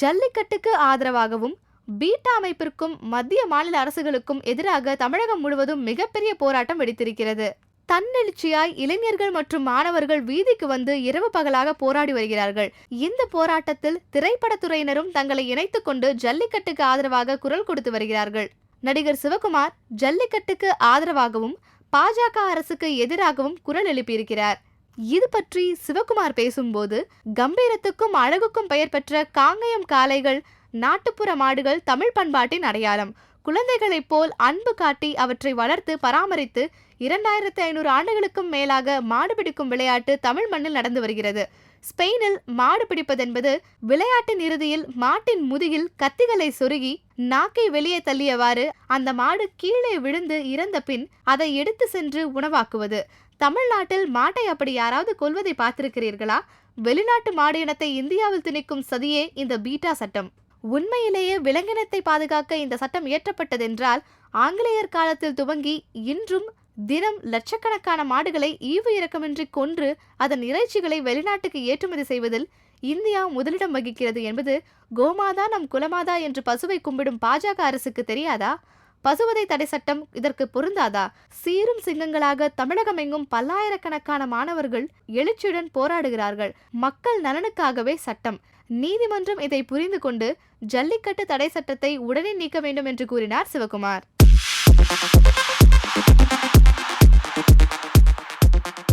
ஜல்லிக்கட்டுக்கு ஆதரவாகவும் பீட்டா அமைப்பிற்கும் மத்திய மாநில அரசுகளுக்கும் எதிராக தமிழகம் முழுவதும் மிகப்பெரிய போராட்டம் வெடித்திருக்கிறது. தன்னெழுச்சியாய் இளைஞர்கள் மற்றும் மாணவர்கள் வீதிக்கு வந்து இரவு பகலாக போராடி வருகிறார்கள். இந்த போராட்டத்தில் திரைப்படத்துறையினரும் தங்களை இணைத்துக் கொண்டு ஜல்லிக்கட்டுக்கு ஆதரவாக குரல் கொடுத்து வருகிறார்கள். நடிகர் சிவகுமார் ஜல்லிக்கட்டுக்கு ஆதரவாகவும் பாஜக அரசுக்கு எதிராகவும் குரல் எழுப்பியிருக்கிறார். இது பற்றி சிவகுமார் பேசும்போது கம்பீரத்துக்கும் அழகுக்கும் பெயர் பெற்ற காங்கயம் காளைகள் நாட்டுப்புற மாடுகள் தமிழ் பண்பாட்டின் அடையாளம். குழந்தைகளைப் போல் அன்பு காட்டி அவற்றை வளர்த்து பராமரித்து இரண்டாயிரத்து ஐநூறு ஆண்டுகளுக்கும் மேலாக மாடு பிடிக்கும் விளையாட்டு தமிழ் மண்ணில் நடந்து வருகிறது. ஸ்பெயினில் மாடு பிடிப்பதென்பது விளையாட்டின் இறுதியில் மாட்டின் முதுகில் கத்திகளை சொருகி நாக்கை வெளியே தள்ளியவாறு அந்த மாடு கீழே விழுந்து இறந்த பின் அதை எடுத்து சென்று உணவாக்குவது. தமிழ்நாட்டில் மாட்டை அப்படி யாராவது கொல்வதை பார்த்திருக்கிறீர்களா? வெளிநாட்டு மாடு இனத்தை இந்தியாவில் திணிக்கும் சதியே இந்த பீட்டா சட்டம். உண்மையிலேயே விலங்கினத்தை பாதுகாக்க இந்த சட்டம் இயற்றப்பட்டதென்றால் ஆங்கிலேயர் காலத்தில் துவங்கி இன்றும் தினம் லட்சக்கணக்கான மாடுகளை ஈவு இறக்கமின்றி கொன்று அதன் இறைச்சிகளை வெளிநாட்டுக்கு ஏற்றுமதி செய்வதில் இந்தியா முதலிடம் வகிக்கிறது என்பது கோமாதா நம் குலமாதா என்று பசுவை கும்பிடும் பாஜக அரசுக்கு தெரியாதா? பசுவதை தடை சட்டம் இதற்கு பொருந்தாதா? சீரும் சிங்கங்களாக தமிழகம் எங்கும் பல்லாயிரக்கணக்கான மாணவர்கள் எழுச்சியுடன் போராடுகிறார்கள். மக்கள் நலனுக்காகவே சட்டம். நீதிமன்றம் இதை புரிந்து கொண்டு ஜல்லிக்கட்டு தடை சட்டத்தை உடனே நீக்க வேண்டும் என்று கூறினார் சிவகுமார்.